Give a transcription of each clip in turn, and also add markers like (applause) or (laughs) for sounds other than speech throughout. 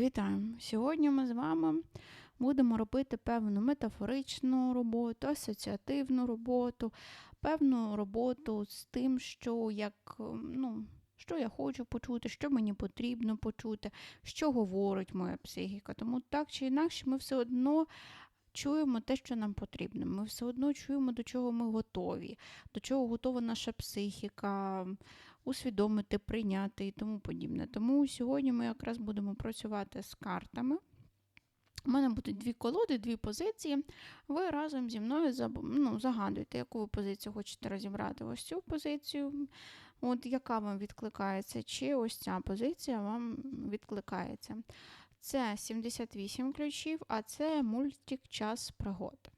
Вітаю! Сьогодні ми з вами будемо робити певну метафоричну роботу, асоціативну роботу, певну роботу з тим, що як, ну, що я хочу почути, що мені потрібно почути, що говорить моя психіка. Тому так чи інакше ми все одно чуємо те, що нам потрібно. Ми все одно чуємо, до чого ми готові, до чого готова наша психіка, усвідомити, прийняти і тому подібне. Тому сьогодні ми якраз будемо працювати з картами. У мене будуть дві колоди, дві позиції. Ви разом зі мною ну, загадуєте, яку ви позицію хочете розібрати. Ось цю позицію, от яка вам відкликається, чи ось ця позиція вам відкликається. Це 78 ключів, а це мультик час пригод.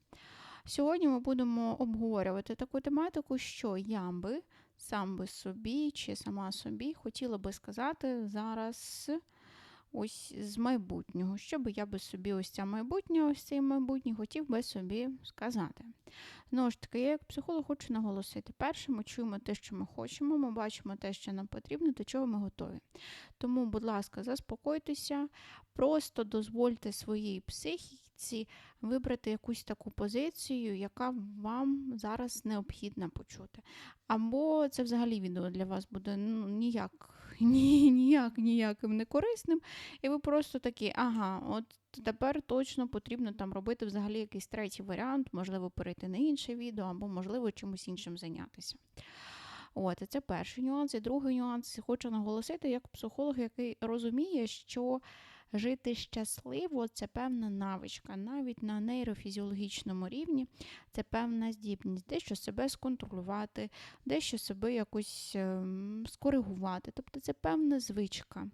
Сьогодні ми будемо обговорювати таку тематику, що я би сам би собі чи сама собі хотіла би сказати зараз ось з майбутнього. Що би я би собі ось ця майбутнє, ось цей майбутнє хотів би собі сказати. Знову ж таки, я як психолог хочу наголосити. Перше, ми чуємо те, що ми хочемо, ми бачимо те, що нам потрібно, до чого ми готові. Тому, будь ласка, заспокойтеся, просто дозвольте своїй психіці вибрати якусь таку позицію, яка вам зараз необхідна почути. Або це взагалі відео для вас буде ну, ніяк, (laughs) ні, ніяк ніяким не корисним. І ви просто такі, ага, от тепер точно потрібно там робити взагалі якийсь третій варіант, можливо, перейти на інше відео, або, можливо, чимось іншим зайнятися. От, це перший нюанс. І другий нюанс хочу наголосити як психолог, який розуміє, що Жити щасливо це певна навичка, навіть на нейрофізіологічному рівні це певна здібність, дещо себе сконтролювати, дещо себе якось ем, скоригувати. Тобто це певна звичка.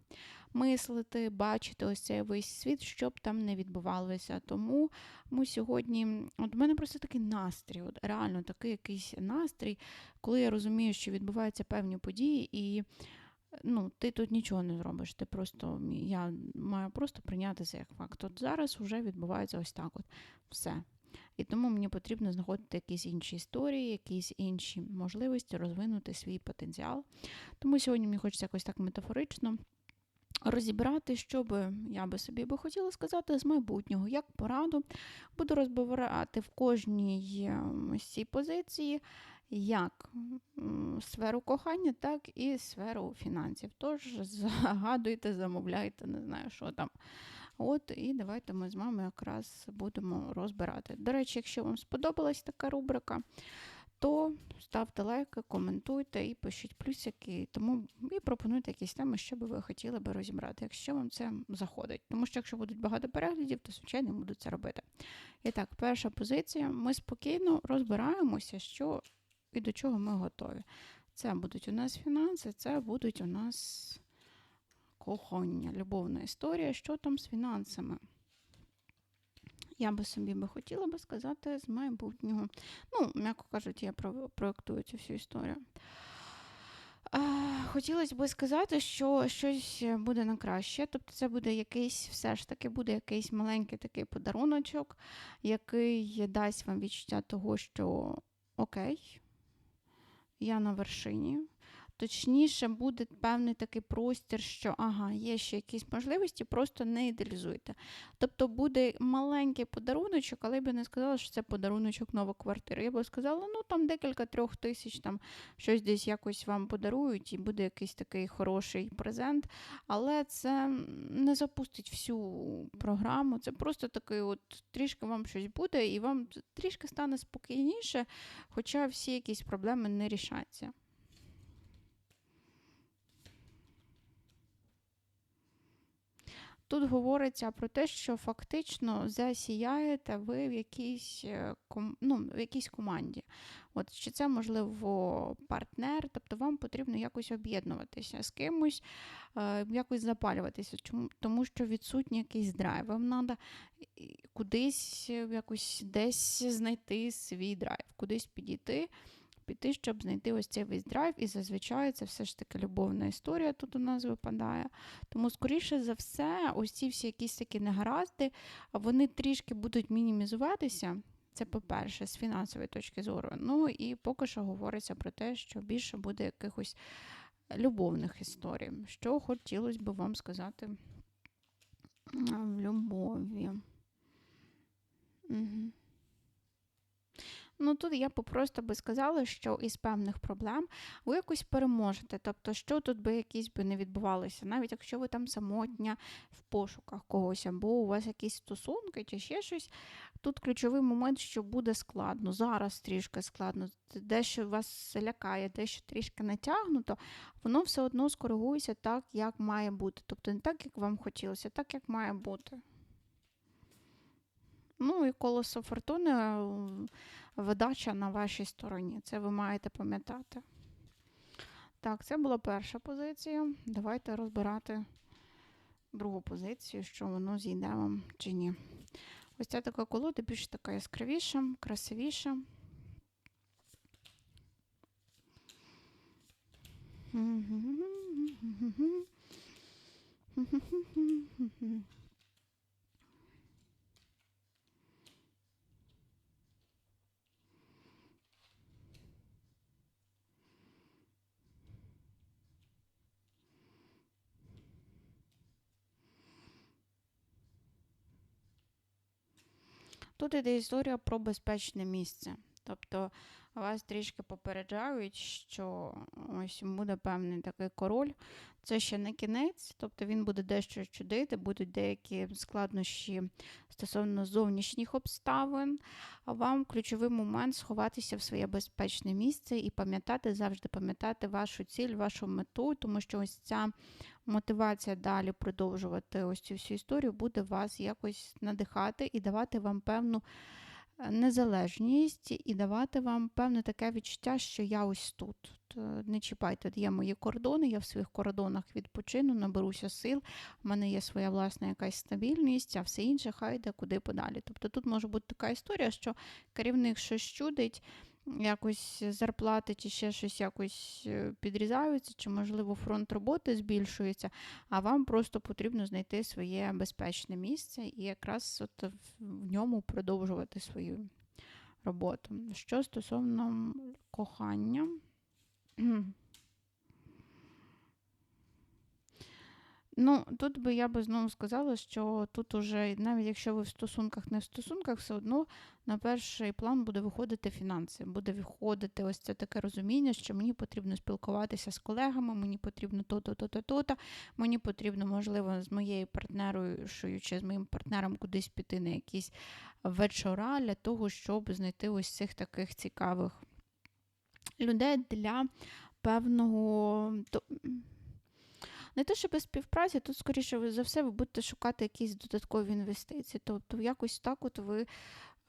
Мислити, бачити ось цей весь світ, щоб там не відбувалося. Тому ми сьогодні, от у мене просто такий настрій, от реально такий якийсь настрій, коли я розумію, що відбуваються певні події і ну, ти тут нічого не зробиш. Ти просто я маю просто прийняти це як факт. От зараз вже відбувається ось так: от все. І тому мені потрібно знаходити якісь інші історії, якісь інші можливості розвинути свій потенціал. Тому сьогодні мені хочеться якось так метафорично. Розібрати, що би я би собі би хотіла сказати з майбутнього, як пораду буду розбирати в кожній ось цій позиції, як сферу кохання, так і сферу фінансів. Тож (laughs) загадуйте, замовляйте, не знаю, що там. От, і давайте ми з вами якраз будемо розбирати. До речі, якщо вам сподобалась така рубрика, то ставте лайки, коментуйте і пишіть плюсики, тому і пропонуйте якісь теми, що би ви хотіли би розібрати, якщо вам це заходить. Тому що, якщо будуть багато переглядів, то звичайно буду це робити. І так, перша позиція: ми спокійно розбираємося, що і до чого ми готові. Це будуть у нас фінанси, це будуть у нас кохання, любовна історія, що там з фінансами. Я би собі би хотіла би сказати з майбутнього. Ну, м'яко кажуть, я проєктую цю всю історію. Хотілося б сказати, що щось буде на краще. Тобто, це буде якийсь, все ж таки, буде якийсь маленький такий подаруночок, який дасть вам відчуття того, що окей, я на вершині. Точніше, буде певний такий простір, що ага, є ще якісь можливості, просто не ідеалізуйте. Тобто буде маленький подаруночок, але я би не сказала, що це подаруночок нова квартира. Я би сказала, ну там декілька трьох тисяч, там щось десь якось вам подарують, і буде якийсь такий хороший презент. Але це не запустить всю програму. Це просто такий, от трішки вам щось буде, і вам трішки стане спокійніше, хоча всі якісь проблеми не рішаться. Тут говориться про те, що фактично засіяєте ви в якійсь е, ну, в якійсь команді. От Чи це, можливо, партнер, тобто вам потрібно якось об'єднуватися з кимось, е, якось запалюватися, тому що відсутній якийсь драйв. Вам треба кудись якось десь знайти свій драйв, кудись підійти піти, щоб знайти ось цей весь драйв, і зазвичай це все ж таки любовна історія тут у нас випадає. Тому, скоріше за все, ось ці всі якісь такі негаразди, вони трішки будуть мінімізуватися. Це, по-перше, з фінансової точки зору. Ну і поки що говориться про те, що більше буде якихось любовних історій. Що хотілося б вам сказати В любові. Угу. Ну тут я попросту би сказала, що із певних проблем ви якось переможете. Тобто, що тут би якісь би не відбувалося, навіть якщо ви там самотня в пошуках когось, або у вас якісь стосунки чи ще щось. Тут ключовий момент, що буде складно. Зараз трішки складно, дещо вас лякає, дещо трішки натягнуто, воно все одно скоригується так, як має бути. Тобто не так, як вам хотілося, так, як має бути. Ну і колесо фортуни видача на вашій стороні. Це ви маєте пам'ятати. Так, це була перша позиція. Давайте розбирати другу позицію, що воно зійде вам чи ні. Ось ця така колода більш така яскравіша, красивіша. Тут іде історія про безпечне місце. Тобто вас трішки попереджають, що ось буде певний такий король. Це ще не кінець, тобто він буде дещо чудити, будуть деякі складнощі стосовно зовнішніх обставин. А вам ключовий момент сховатися в своє безпечне місце і пам'ятати, завжди пам'ятати вашу ціль, вашу мету, тому що ось ця мотивація далі продовжувати ось цю всю історію буде вас якось надихати і давати вам певну е, незалежність і давати вам певне таке відчуття, що я ось тут. Не чіпайте, є мої кордони, я в своїх кордонах відпочину, наберуся сил, у мене є своя власна якась стабільність, а все інше хай йде куди подалі. Тобто тут може бути така історія, що керівник щось чудить, якось зарплати чи ще щось якось е, підрізаються, чи, можливо, фронт роботи збільшується, а вам просто потрібно знайти своє безпечне місце і якраз от в ньому продовжувати свою роботу. Що стосовно кохання. Ну, тут би я би знову сказала, що тут уже, навіть якщо ви в стосунках не в стосунках, все одно на перший план буде виходити фінанси, буде виходити ось це таке розуміння, що мені потрібно спілкуватися з колегами, мені потрібно то-то, то-то, то-то, мені потрібно, можливо, з моєю партнерою чи з моїм партнером кудись піти на якісь вечора для того, щоб знайти ось цих таких цікавих людей для певного. Не те, що без співпраці, тут, скоріше за все, ви будете шукати якісь додаткові інвестиції. Тобто, якось так от ви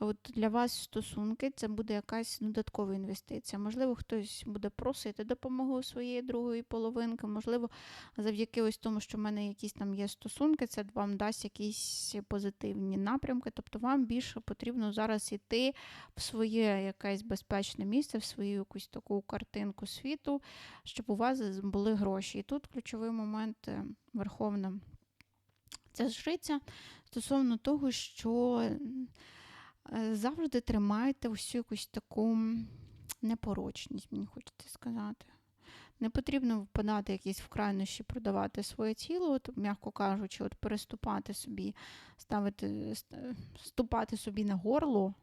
От Для вас стосунки це буде якась додаткова інвестиція. Можливо, хтось буде просити допомогу своєї другої половинки, можливо, завдяки ось тому, що в мене якісь там є стосунки, це вам дасть якісь позитивні напрямки. Тобто вам більше потрібно зараз йти в своє якесь безпечне місце, в свою якусь таку картинку світу, щоб у вас були гроші. І тут ключовий момент е, верховна це жриця стосовно того, що. Е, завжди тримайте усю якусь таку непорочність, мені хочеться сказати. Не потрібно впадати якісь в крайнощі, продавати своє тіло, от, м'яко кажучи, от переступати собі, ставити, ступати собі на горло,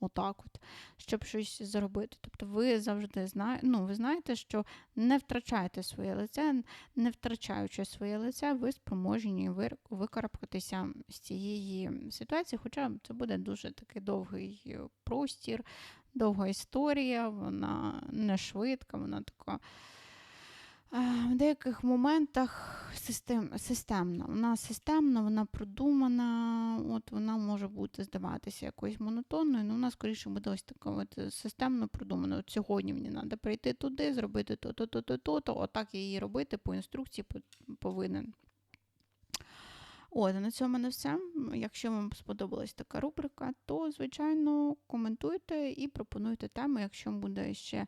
отак от, щоб щось зробити. Тобто ви завжди знаєте, ну, ви знаєте, що не втрачаєте своє лице, не втрачаючи своє лице, ви спроможні викарабкатися з цієї ситуації, хоча це буде дуже такий довгий простір, довга історія, вона не швидка, вона така. В деяких моментах систем, системна. Вона системна, вона продумана, от вона може бути здаватися якоюсь монотонною, але вона скоріше буде ось така от системно продумана. От Сьогодні мені треба прийти туди, зробити то-то, то-то, то-то, отак її робити по інструкції повинен. От, на цьому мене все. Якщо вам сподобалась така рубрика, то, звичайно, коментуйте і пропонуйте теми. Якщо буде ще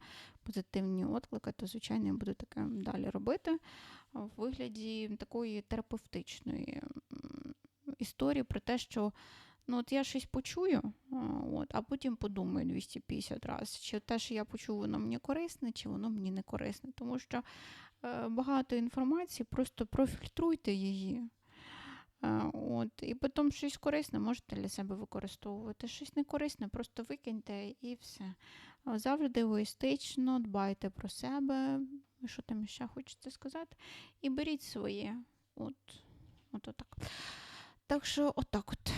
позитивні отклики, то, звичайно, я буду таке далі робити в вигляді такої терапевтичної історії про те, що ну, от я щось почую, от, а потім подумаю 250 разів, чи те, що я почув, воно мені корисне, чи воно мені не корисне. Тому що е, багато інформації, просто профільтруйте її. Е, От, і потім щось корисне можете для себе використовувати. Щось некорисне, просто викиньте і все. Завжди егоїстично дбайте про себе, що там ще хочеться сказати, і беріть своє. От, от отак. Так що, отак от.